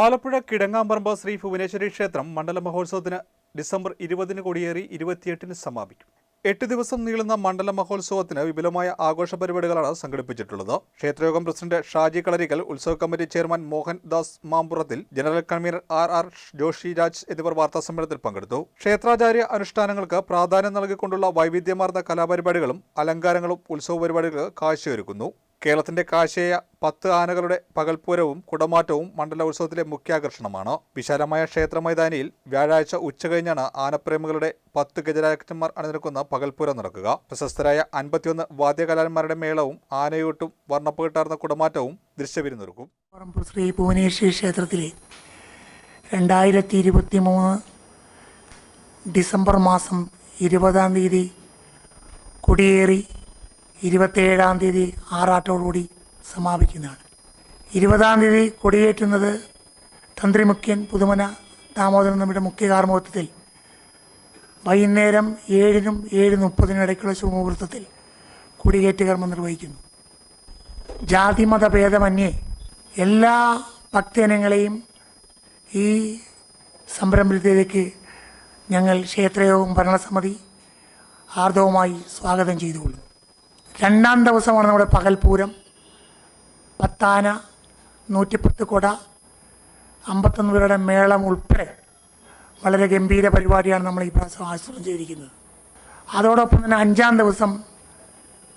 ആലപ്പുഴ കിടങ്ങാമ്പറമ്പ് ശ്രീ ഭുവനേശ്വരി ക്ഷേത്രം മണ്ഡല മഹോത്സവത്തിന് ഡിസംബർ ഇരുപതിന് കൊടിയേറി ഇരുപത്തിയെട്ടിന് സമാപിക്കും. എട്ട് ദിവസം നീളുന്ന മണ്ഡല മഹോത്സവത്തിന് വിപുലമായ ആഘോഷ പരിപാടികളാണ് സംഘടിപ്പിച്ചിട്ടുള്ളത്. ക്ഷേത്രയോഗം പ്രസിഡന്റ് ഷാജി കളരിക്കൽ ഉത്സവ committee chairman Mohan Das Mampurathil general convener R R Joshi Raj എന്നിവർ വാർത്താസമ്മേളനത്തിൽ പങ്കെടുത്തു. ക്ഷേത്രാചാര്യ അനുഷ്ഠാനങ്ങൾക്ക് പ്രാധാന്യം നൽകിക്കൊണ്ടുള്ള വൈവിധ്യമാർന്ന കലാപരിപാടികളും അലങ്കാരങ്ങളും ഉത്സവ പരിപാടികൾക്ക് കാഴ്ചയൊരുക്കുന്നു. കേരളത്തിന്റെ കാശേയ പത്ത് ആനകളുടെ പകൽപൂരവും കുടമാറ്റവും മണ്ഡല ഉത്സവത്തിലെ മുഖ്യാകർഷണമാണ്. വിശാലമായ ക്ഷേത്ര മൈതാനിയിൽ വ്യാഴാഴ്ച ഉച്ചകഴിഞ്ഞാണ് ആനപ്രേമികളുടെ പത്ത് ഗജരാജന്മാർ അണിനിരക്കുന്ന പകൽപൂരം നടക്കുക. പ്രശസ്തരായ അൻപത്തിയൊന്ന് വാദ്യകലാന്മാരുടെ മേളവും ആനയൂട്ടും വർണപ്പകിട്ടാർന്ന കുടമാറ്റവും ദൃശ്യവിരുന്നൊരുക്കും. ശ്രീ ഭുവനേശ്വരി ക്ഷേത്രത്തിലെ രണ്ടായിരത്തി ഇരുപത്തി മൂന്ന് ഡിസംബർ മാസം ഇരുപതാം തീയതി കൊടിയേറി ഇരുപത്തേഴാം തീയതി ആറാട്ടോടുകൂടി സമാപിക്കുന്നതാണ്. ഇരുപതാം തീയതി കൊടിയേറ്റുന്നത് തന്ത്രി മുഖ്യൻ പുതുമന ദാമോദരൻ നമ്മുടെ മുഖ്യ കാർമ്മത്വത്തിൽ വൈകുന്നേരം ഏഴിനും ഏഴ് മുപ്പതിനും ഇടയ്ക്കുള്ള ശുഭമുഹൂർത്തത്തിൽ കൊടിയേറ്റ് കർമ്മം നിർവഹിക്കുന്നു. ജാതിമത ഭേദമന്യേ എല്ലാ ഭക്തജനങ്ങളെയും ഈ സംരംഭത്തിലേക്ക് ഞങ്ങൾ ക്ഷേത്രയോഗം ഭരണസമിതി ആർദവമായി സ്വാഗതം ചെയ്തുകൊള്ളുന്നു. രണ്ടാം ദിവസമാണ് നമ്മുടെ പകൽപൂരം പത്താന നൂറ്റിപ്പത്ത് കൊട അമ്പത്തൊന്ന് പേരുടെ മേളം ഉൾപ്പെടെ വളരെ ഗംഭീര പരിപാടിയാണ് നമ്മൾ ഈ പ്രാവശ്യം ആസൂത്രണം ചെയ്തിരിക്കുന്നത്. അതോടൊപ്പം തന്നെ അഞ്ചാം ദിവസം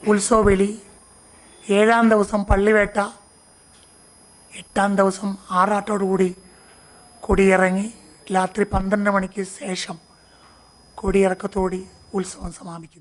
ഉത്സവബലി ഏഴാം ദിവസം പള്ളിവേട്ട എട്ടാം ദിവസം ആറാട്ടോടുകൂടി കൊടിയിറങ്ങി രാത്രി പന്ത്രണ്ട് മണിക്ക് ശേഷം കൊടിയിറക്കത്തോടി ഉത്സവം സമാപിക്കുന്നു.